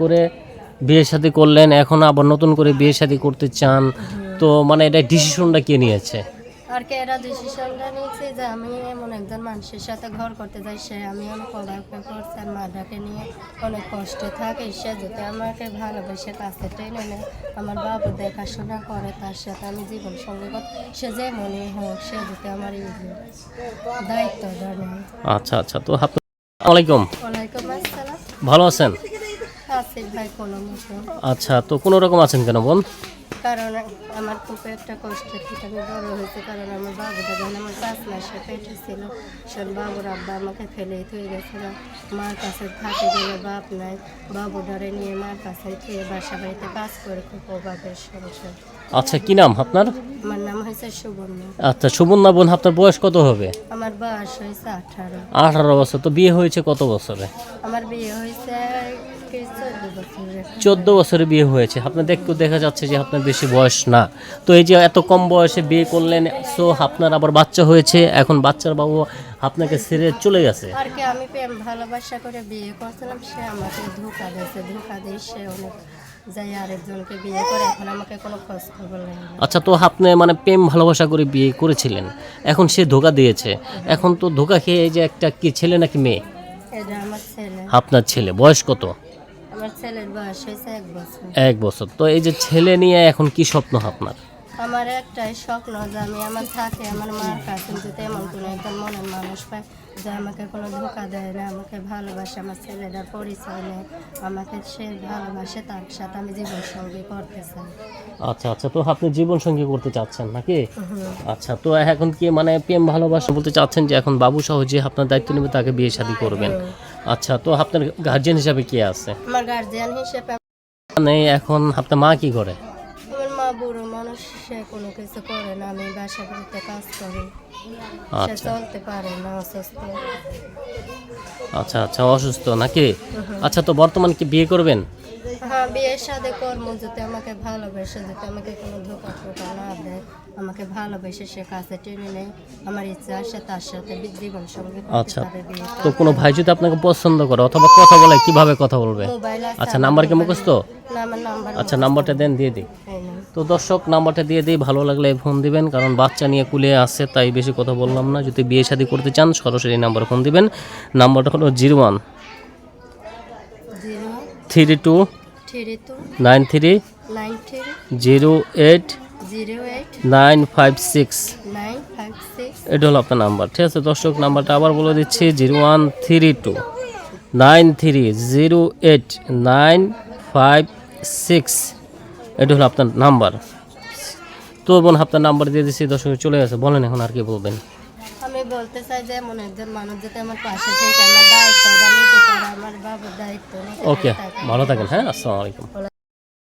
করে বিয়ে শাদী করলেন এখন আবার নতুন করে বিয়ে শাদী করতে চান। তো মানে এটা ডিসিশনটা কে নিয়েছে? আর কি এরা ডিসিশনটা নিয়েছে যে আমি এমন একজন মানুষের সাথে ঘর করতে যাই সে আমি অনেক অবাক করছে আর মাটাকে নিয়ে অনেক কষ্টে থাকে। সে যদি আমাকে ভালোবেসে কাছে টেনে নেয় আমার বাবু দেখাশোনা করে তার সাথে আমি জীবন সঙ্গী করি। সে যে মনে হোক সে যদি আমার নেয়। আচ্ছা আচ্ছা। তো আলাইকুম। ওয়ালাইকুম আসসালাম। ভালো আছেন? আছে ভাই কোনো মতো। আচ্ছা তো কোনো রকম আছেন কেন বোন? কারণ আমার খুব একটা কষ্ট থেকে আমি বড় হয়েছে কারণ আমার বাবুটা যখন আমার পাঁচ মাসে পেটে ছিল সব বাবুর আব্বা আমাকে ফেলেই থয়ে গেছিল। মার কাছে থাকে গেলে বাপ নাই বাবু ডরে নিয়ে মার কাছে থুয়ে বাসা বাড়িতে কাজ করে খুব অভাবের সংসার। আচ্ছা কি নাম আপনার? আমার নাম হয়েছে সুবর্ণ। আচ্ছা সুবর্ণা বোন আপনার বয়স কত হবে? আমার বয়স হয়েছে আঠারো। আঠারো বছর তো বিয়ে হয়েছে কত বছরে? আমার বিয়ে হয়েছে চোদ্দ বছরে বিয়ে হয়েছে। আপনার দেখতে দেখা যাচ্ছে যে আপনার বেশি বয়স না। তো এই যে এত কম বয়সে বিয়ে করলেন সো আপনার আবার বাচ্চা হয়েছে। এখন বাচ্চার বাবু আপনাকে ছেড়ে চলে গেছে। আর কি আমি প্রেম ভালোবাসা করে বিয়ে করছিলাম সে আমাকে ধোকা দিয়েছে ধোকা দিয়ে সে অনেক যাই আরেকজনকে বিয়ে করে এখন আমাকে কোনো খোঁজ খবর নেই। আচ্ছা তো আপনি মানে প্রেম ভালোবাসা করে বিয়ে করেছিলেন। এখন সে ধোকা দিয়েছে। এখন তো ধোকা খেয়ে এই যে একটা কি ছেলে নাকি মেয়ে? এটা আমার ছেলে। আপনার ছেলে বয়স কত? আমার ছেলের বয়স হয়েছে এক বছর। এক বছর। তো এই যে ছেলে নিয়ে এখন কি স্বপ্ন আপনার? আমার একটাই স্বপ্ন যে আমি আমার থাকে আমার মার কাছে যদি তেমন কোনো একজন মনের মানুষ পায় যে আমাকে কোনো ধোকা দেয় না আমাকে ভালোবাসে আমার ছেলেটার পরিচয় নেয় আমাকে সে ভালোবাসে তার সাথে আমি জীবন সঙ্গী করতে চাই। আচ্ছা আচ্ছা তো আপনি জীবন সঙ্গী করতে চাচ্ছেন নাকি? আচ্ছা তো এখন কি মানে প্রেম ভালোবাসা বলতে চাচ্ছেন যে এখন বাবু সহ যে আপনার দায়িত্ব নেবে তাকে বিয়ে শাদী করবেন। আচ্ছা তো আপনার গার্জিয়ান হিসাবে কে আছে? আমার গার্জিয়ান হিসেবে মানে এখন আপনার মা কি করে? বুড়ো মানুষ সে কোনো কিছু করে না। আমি বাসা বাড়িতে কাজ করি। সে আচ্ছা। চলতে পারে না অসুস্থ। আচ্ছা আচ্ছা অসুস্থ নাকি? আচ্ছা তো বর্তমান কি বিয়ে করবেন? হ্যাঁ বিয়ের সাথে কর্ম যদি আমাকে ভালোবেসে যদি আমাকে কোনো ধোকা টোকা না দেয় আমাকে ভালোবেসে সে কাছে টেনে নেয় আমার ইচ্ছা আসে তার সাথে জীবন সঙ্গে আচ্ছা। তো কোনো ভাই যদি আপনাকে পছন্দ করে অথবা কথা বলে কীভাবে কথা বলবে? আচ্ছা নাম্বার কি। মুখস্থ? নাম্বার আচ্ছা নাম্বারটা দেন দিয়ে দিই। তো দর্শক নাম্বারটা দিয়ে দিই ভালো লাগলে ফোন দিবেন কারণ বাচ্চা নিয়ে কুলে আসছে তাই বেশি কথা বললাম না। যদি বিয়ে শাদী করতে চান সরাসরি নাম্বার ফোন দিবেন। নাম্বারটা হলো zero one three two nine three nine three zero eight এটা হলো আপনার নাম্বার ঠিক আছে? দর্শক নাম্বারটা আবার বলে দিচ্ছি zero one three two. Nine three zero eight nine five six. এটা হলো আপনার নাম্বার। তো বোন আপনার নাম্বার দিয়ে দিচ্ছি দর্শক চলে গেছে। বলেন এখন আর কি বলবেন। বলতে চাই যে এমন একজন মানুষ যাতে আমার পাশে থেকে আমার দায়িত্ব নিতে পারে আমার বাবুর দায়িত্ব ওকে ভালো থাকেন হ্যাঁ আসসালামু আলাইকুম।